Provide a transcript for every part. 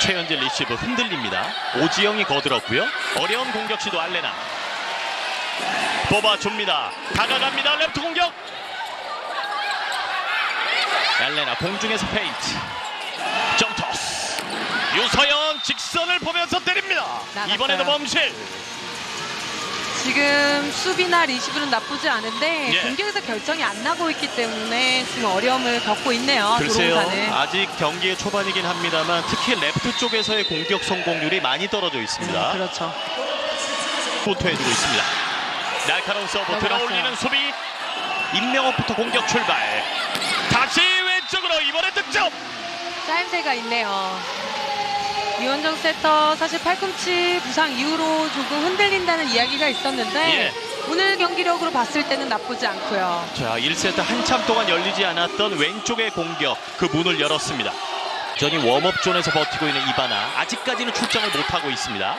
최현재 리시브 흔들립니다. 오지영이 거들었고요. 어려운 공격 시도 알레나. 뽑아줍니다. 다가갑니다. 랩트 공격. 알레나 공중에서 페인트. 점토스. 유서연 직선을 보면서 때립니다. 이번에도 범실. 지금 수비나 리시브는 나쁘지 않은데 예. 공격에서 결정이 안 나고 있기 때문에 지금 어려움을 겪고 있네요. 글쎄요. 도롱사는. 아직 경기의 초반이긴 합니다만 특히 레프트 쪽에서의 공격 성공률이 많이 떨어져 있습니다. 그렇죠. 포토해주고 있습니다. 날카로운 서브. 들어올리는 수비. 임명옥부터 공격 출발. 다시 왼쪽으로 이번에 득점. 짜임새가 있네요. 이원정 세터 사실 팔꿈치 부상 이후로 조금 흔들린다는 이야기가 있었는데 예. 오늘 경기력으로 봤을 때는 나쁘지 않고요. 자, 1세트 한참 동안 열리지 않았던 왼쪽의 공격 그 문을 열었습니다. 전이 웜업 존에서 버티고 있는 이바나 아직까지는 출장을 못하고 있습니다.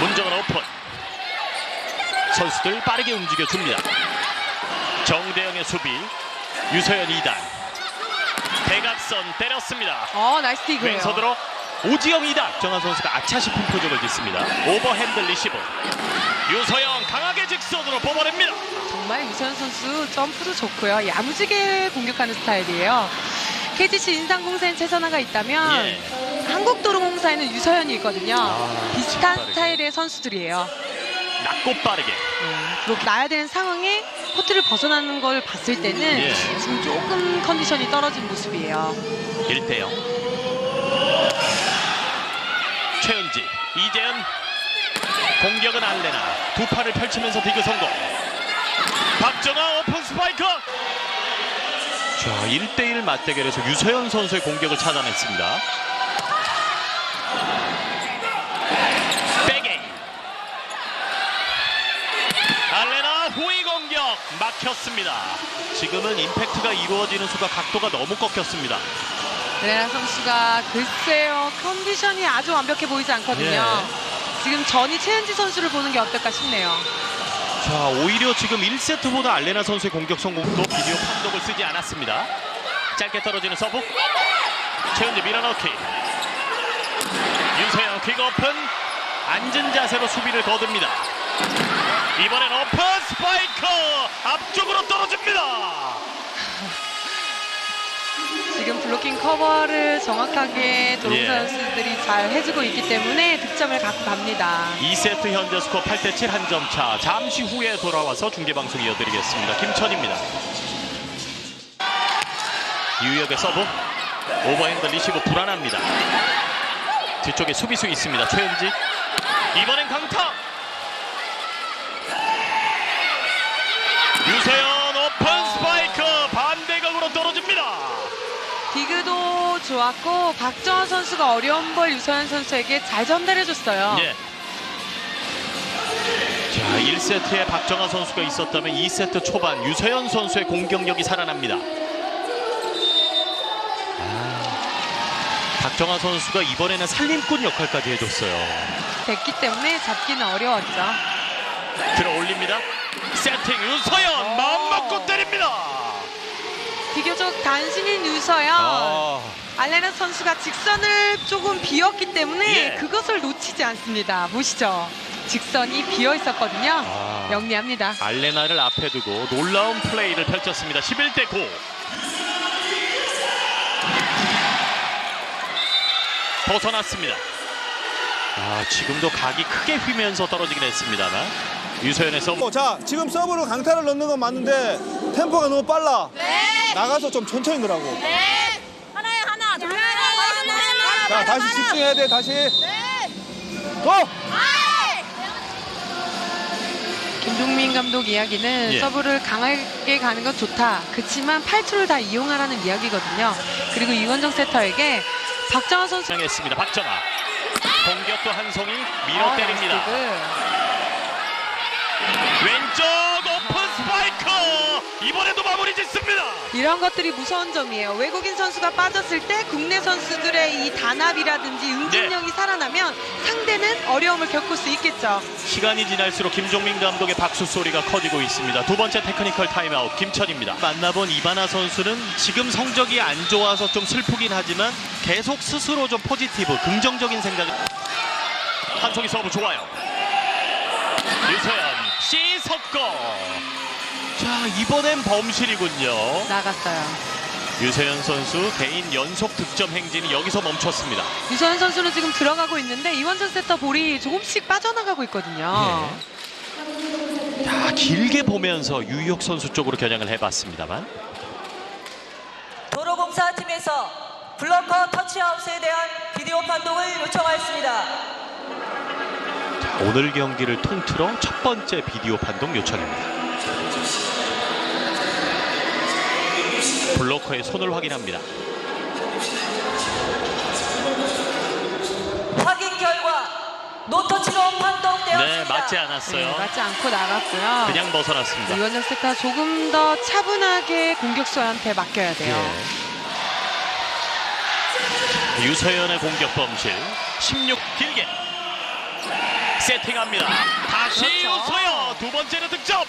문정은 오픈. 선수들 빠르게 움직여 줍니다. 정대영의 수비. 유서연 2단. 대각선 때렸습니다. 어 나이스 디그예요. 왼손으로 오지영 2단. 정한 선수가 아차 싶은 표정을 짓습니다. 오버핸드 리시브. 유서영 강하게 직선으로 뽑아냅니다. 정말 유세현 선수 점프도 좋고요. 야무지게 공격하는 스타일이에요. KGC 인상공사엔 최선화가 있다면 예. 한국도로공사에는 유서현이 있거든요. 아, 비슷한. 스타일의 선수들이에요. 낮고 빠르게. 그리고 나야 되는 상황에 코트를 벗어나는 걸 봤을 때는 예. 지금 조금 컨디션이 떨어진 모습이에요. 1대0. 최은지, 이재현. 공격은 알레나. 두 팔을 펼치면서 디그 성공. 박정아 오픈 스파이크. 자, 1대1 맞대결에서 유서연 선수의 공격을 차단했습니다. 백에 알레나 후위 공격 막혔습니다. 지금은 임팩트가 이루어지는 수가 각도가 너무 꺾였습니다. 레나 선수가 글쎄요 컨디션이 아주 완벽해 보이지 않거든요. 예. 지금 전이 최은지 선수를 보는 게 어떨까 싶네요. 자 오히려 지금 1세트보다 알레나 선수의 공격 성공도 비디오 판독을 쓰지 않았습니다. 짧게 떨어지는 서브 최은지 밀어넣기 윤서영 퀵 오픈 앉은 자세로 수비를 거둡니다. 이번엔 오픈 스파이크 앞쪽으로 떨어집니다. 지금 블로킹 커버를 정확하게 도롱사 예. 선수들이 잘 해주고 있기 때문에 득점을 갖고 갑니다. 2세트 현재 스코어 8대 7 한 점 차. 잠시 후에 돌아와서 중계 방송 이어드리겠습니다. 김천입니다. 유혁의 서브. 오버핸드 리시브 불안합니다. 뒤쪽에 수비수 있습니다. 최은지. 이번엔 강타. 유서연 오픈 스파이크 반대각으로 떨어집니다. 디그도 좋았고 박정원 선수가 어려운 볼 유서현 선수에게 잘 전달해줬어요. 예. 자, 1세트에 박정아 선수가 있었다면 2세트 초반 유서연 선수의 공격력이 살아납니다. 아, 박정아 선수가 이번에는 살림꾼 역할까지 해줬어요. 됐기 때문에 잡기는 어려웠죠. 들어 올립니다. 세팅 유서연 마음 먹고 때립니다. 비교적 단신인 유서현 아, 알레나 선수가 직선을 조금 비었기 때문에 예. 그것을 놓치지 않습니다. 보시죠. 직선이 비어 있었거든요. 아. 영리합니다. 알레나를 앞에 두고 놀라운 플레이를 펼쳤습니다. 11대 9. 벗어났습니다. 아, 지금도 각이 크게 휘면서 떨어지긴 했습니다만 유서연의 서브 어, 자 지금 서브로 강타를 넣는 건 맞는데 템포가 너무 빨라 네. 나가서 좀 천천히 넣으라고 네. 자 다시 집중해야 돼 다시 네. 고! 김동민 감독 이야기는 예. 서브를 강하게 가는 건 좋다. 그렇지만 팔투를 다 이용하라는 이야기거든요. 그리고 이원정 세터에게 박정원 선수 정했습니다. 박정아 공격도 한 송이 밀어 아, 때립니다. 나이스 디그. 왼쪽 이번에도 마무리 짓습니다. 이런 것들이 무서운 점이에요. 외국인 선수가 빠졌을 때 국내 선수들의 이 단합이라든지 응집력이 네. 살아나면 상대는 어려움을 겪을 수 있겠죠. 시간이 지날수록 김종민 감독의 박수 소리가 커지고 있습니다. 두 번째 테크니컬 타임아웃 김천입니다. 만나본 이바나 선수는 지금 성적이 안 좋아서 좀 슬프긴 하지만 계속 스스로 좀 포지티브, 긍정적인 생각을 한송이 서브 좋아요. 유서연 시석거. 자 이번엔 범실이군요. 나갔어요. 유서연 선수 개인 연속 득점 행진이 여기서 멈췄습니다. 유서연 선수는 지금 들어가고 있는데 이원전 세터 볼이 조금씩 빠져나가고 있거든요. 자 길게 보면서 유희옥 선수 쪽으로 겨냥을 해봤습니다만 도로공사 팀에서 블러커 터치아웃에 대한 비디오 판독을 요청하였습니다. 오늘 경기를 통틀어 첫 번째 비디오 판독 요청입니다. 블로커의 손을 확인합니다. 확인 결과 노터치로 판독되었습니다. 네, 맞지 않았어요. 네, 맞지 않고 나갔고요. 그냥 벗어났습니다. 이원정 세터 조금 더 차분하게 공격수한테 맡겨야 돼요. 예. 유서연의 공격 범실 16 길게 세팅합니다. 다시 그렇죠. 유서연 두 번째는 득점.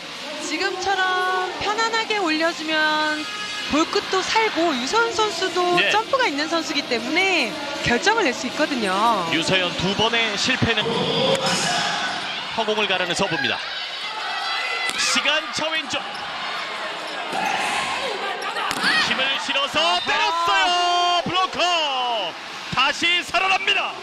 지금처럼 편안하게 올려주면 볼끝도 살고 유서연 선수도 네. 점프가 있는 선수기 때문에 결정을 낼 수 있거든요. 유서연 두 번의 실패는 허공을 가르는 서브입니다. 시간 차 왼쪽 힘을 실어서 때렸어요. 블로커 다시 살아납니다.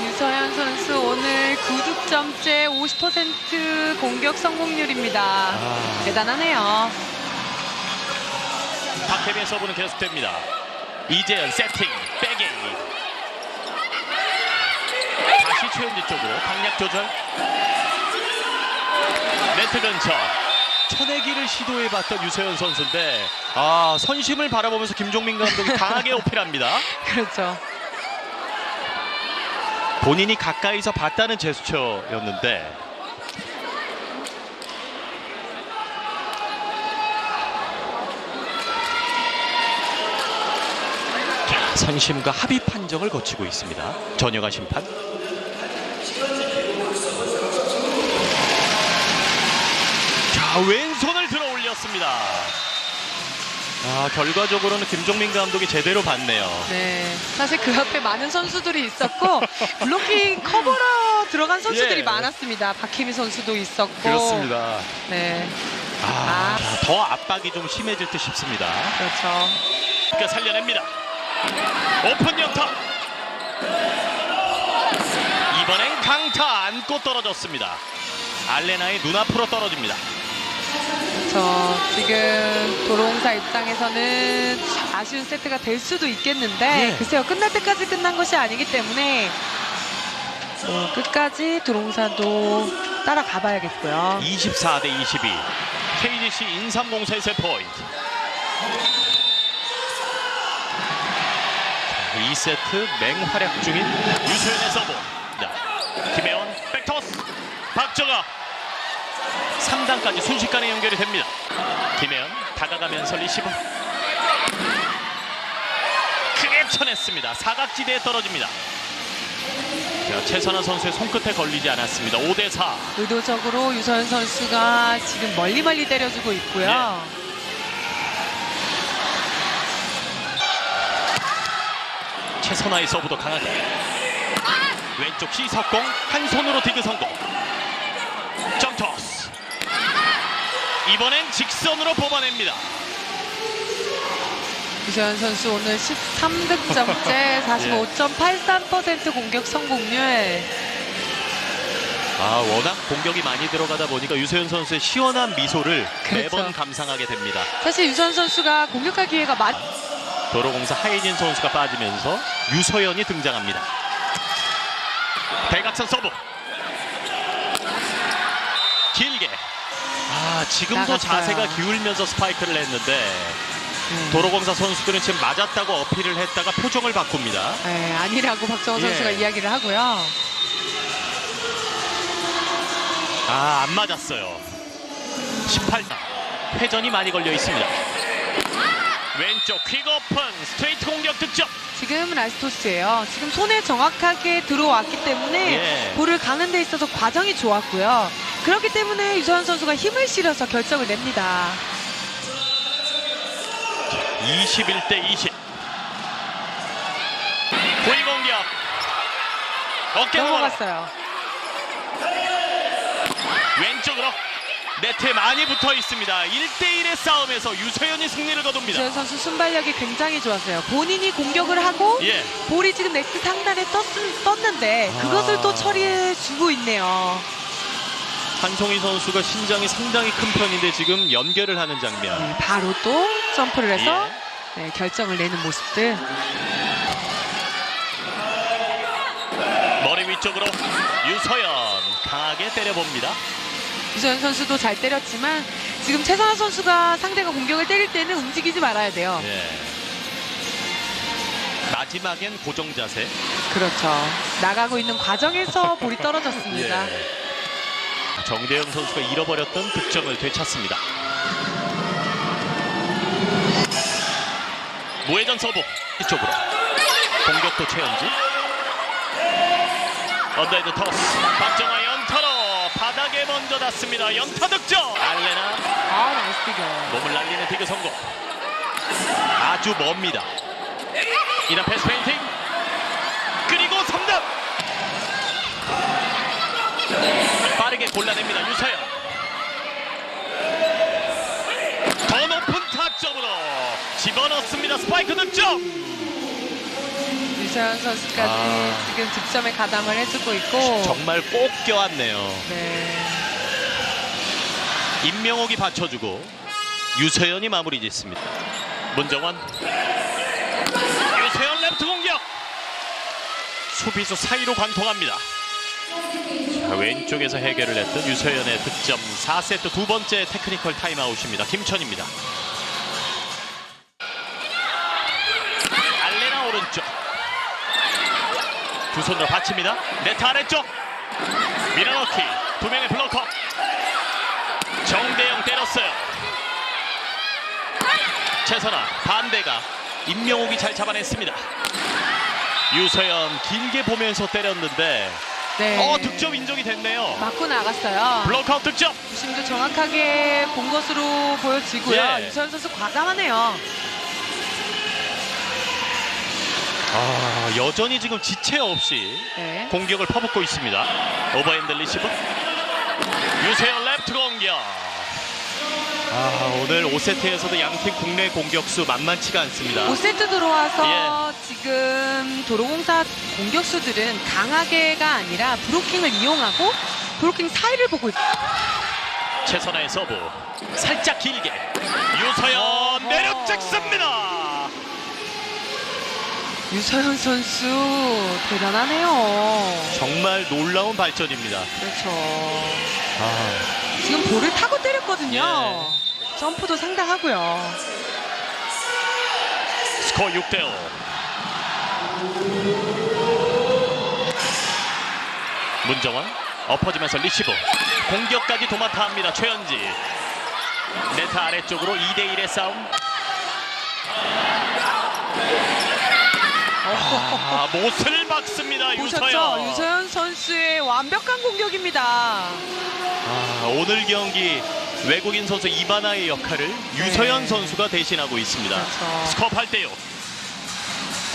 유서연 선수 오늘 9득점째 50% 공격 성공률입니다. 아. 대단하네요. 박혜빈의 서브는 계속됩니다. 이재현 세팅 백이 다시 최은지 쪽으로 강약 조절 네트 근처 쳐내기를 시도해봤던 유서연 선수인데 아 선심을 바라보면서 김종민 감독이 강하게 어필합니다. 그렇죠. 본인이 가까이서 봤다는 제스처였는데 자, 선심과 합의 판정을 거치고 있습니다. 전여가 심판. 자 왼손을 들어 올렸습니다. 아 결과적으로는 김종민 감독이 제대로 봤네요. 네. 사실 그 옆에 많은 선수들이 있었고 블로킹 커버로 들어간 선수들이 예. 많았습니다. 박희미 선수도 있었고. 그렇습니다. 네. 아, 더 압박이 좀 심해질 듯 싶습니다. 그렇죠. 그러니까 살려냅니다. 오픈 연타. 이번엔 강타 안고 떨어졌습니다. 알레나의 눈앞으로 떨어집니다. 저 지금 도로공사 입장에서는 아쉬운 세트가 될 수도 있겠는데 예. 글쎄요 끝날 때까지 끝난 것이 아니기 때문에 뭐 끝까지 도로공사도 따라가 봐야겠고요. 24 대 22. KGC 인삼공사의 세 포인트. 2세트 맹활약 중인 유소연의 서브. 자, 김혜원 백토스. 박정아. 3단까지 순식간에 연결이 됩니다. 김혜연 다가가면서 리시브. 크게 쳐냈습니다. 사각지대에 떨어집니다. 자, 최선화 선수의 손끝에 걸리지 않았습니다. 5대 4. 의도적으로 유서연 선수가 지금 멀리 멀리 때려주고 있고요. 최선화의 서브도 강하게 왼쪽 시석공 한 손으로 디그 성공 점토스 이번엔 직선으로 뽑아냅니다 유서연 선수 오늘 13득점째 45.83% 공격 성공률. 아 워낙 공격이 많이 들어가다 보니까 유세현 선수의 시원한 미소를 그렇죠. 매번 감상하게 됩니다 사실 유서연 선수가 공격할 기회가 많. 도로공사 하예진 선수가 빠지면서 유서연이 등장합니다 대각선 서브 길게 아 지금도 나갔어요. 자세가 기울면서 스파이크를 했는데 네. 도로공사 선수들은 지금 맞았다고 어필을 했다가 표정을 바꿉니다. 네, 아니라고 박정호 예. 선수가 이야기를 하고요. 아, 안 맞았어요. 18. 회전이 많이 걸려 있습니다. 왼쪽 퀵 오픈 스트레이트 공격 득점. 지금 라스토스예요. 지금 손에 정확하게 들어왔기 때문에 예. 볼을 가는 데 있어서 과정이 좋았고요. 그렇기 때문에 유서현 선수가 힘을 실어서 결정을 냅니다. 21대 20. 고위 공격. 어깨 넘어갔어요. 넘어갔어요. 왼쪽으로 네트에 많이 붙어 있습니다. 1대1의 싸움에서 유서연이 승리를 거둡니다. 유서현 선수 순발력이 굉장히 좋았어요. 본인이 공격을 하고 예. 볼이 지금 네트 상단에 떴, 떴는데 그것을 아. 또 처리해 주고 있네요. 한송희 선수가 신장이 상당히 큰 편인데 지금 연결을 하는 장면. 네, 바로 또 점프를 해서 예. 네, 결정을 내는 모습들. 머리 위쪽으로 유서연 강하게 때려봅니다. 유서현 선수도 잘 때렸지만 지금 최선화 선수가 상대가 공격을 때릴 때는 움직이지 말아야 돼요. 예. 마지막엔 고정 자세. 그렇죠. 나가고 있는 과정에서 볼이 떨어졌습니다. 예. 정대영 선수가 잃어버렸던 득점을 되찾습니다. 무회전 서브 이쪽으로 공격도 최현지 언더헤드 토스 박정아 먼저 닿습니다. 연타 득점 알레나 아, 나이스 디그. 몸을 날리는 디그 성공 아주 멉니다. 이단 패스 페인팅 그리고 3점 빠르게 골라냅니다. 유서연 더 높은 타점으로 집어넣습니다. 스파이크 득점 유서현 선수까지 아. 지금 득점에 가담을 해주고 있고. 정말 꼭 껴왔네요. 네. 임명옥이 받쳐주고 유서연이 마무리 짓습니다. 문정원 유서연 랩트 공격 수비수 사이로 관통합니다. 자, 왼쪽에서 해결을 했던 유서연의 득점 4세트 두 번째 테크니컬 타임아웃입니다. 김천입니다. 알레나 오른쪽 두 손으로 받칩니다. 네트 아래쪽 밀어넣기 두 명의 블로커 정대영 때렸어요. 최선아 반대가 임명옥이 잘 잡아냈습니다. 유서연 길게 보면서 때렸는데 네. 어 득점 인정이 됐네요. 맞고 나갔어요. 블록아웃 득점. 주심도 정확하게 본 것으로 보여지고요. 예. 유서현 선수 과감하네요. 아 여전히 지금 지체 없이 네. 공격을 퍼붓고 있습니다. 오버핸드 리시브. 공격. 아 오늘 5세트에서도 양팀 국내 공격수 만만치가 않습니다. 5세트 들어와서 예. 지금 도로공사 공격수들은 강하게가 아니라 브로킹을 이용하고 브로킹 사이를 보고 있어요. 최선화의 서브 살짝 길게 유서연 내려 찍습니다. 유서현 선수 대단하네요. 정말 놀라운 발전입니다. 그렇죠. 아, 지금 볼을 타고 때렸거든요. 점프도 상당하고요. 스코어 6대 5. 문정원 엎어지면서 리시브 공격까지 도맡아 합니다. 최현지 네트 아래쪽으로 2대 1의 싸움. 아, 못을 박습니다. 유서연. 유서현 선수의 완벽한 공격입니다. 아, 오늘 경기 외국인 선수 이바나의 역할을 유서연 선수가 대신하고 있습니다. 네. 그렇죠. 스코어 8대 6.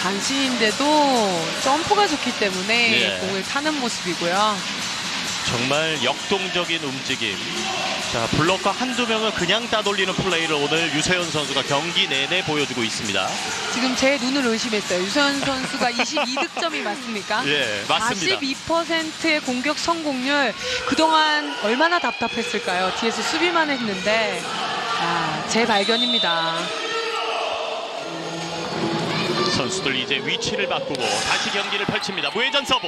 단신인데도 점프가 좋기 때문에 네. 공을 타는 모습이고요. 정말 역동적인 움직임. 자, 블록과 한두 명을 그냥 따돌리는 플레이를 오늘 유세현 선수가 경기 내내 보여주고 있습니다. 지금 제 눈을 의심했어요. 유서현 선수가 22득점이 맞습니까? 예, 맞습니다. 42%의 공격 성공률 그동안 얼마나 답답했을까요? 뒤에서 수비만 했는데 아, 제 발견입니다. 선수들 이제 위치를 바꾸고 다시 경기를 펼칩니다. 무회전 서브.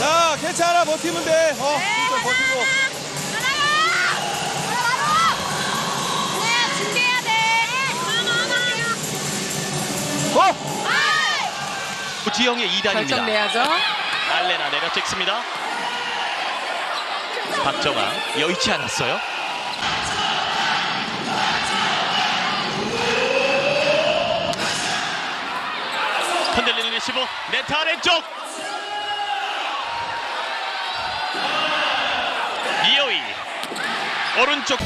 자, 괜찮아. 버티면 돼. 어, 진짜 버티고. 어! 구지영의 2단입니다. 결정 내야죠. 알레나 내려 찍습니다. 박정아 여의치 않았어요. 흔들리는 15 네트 아래쪽 이어이 오른쪽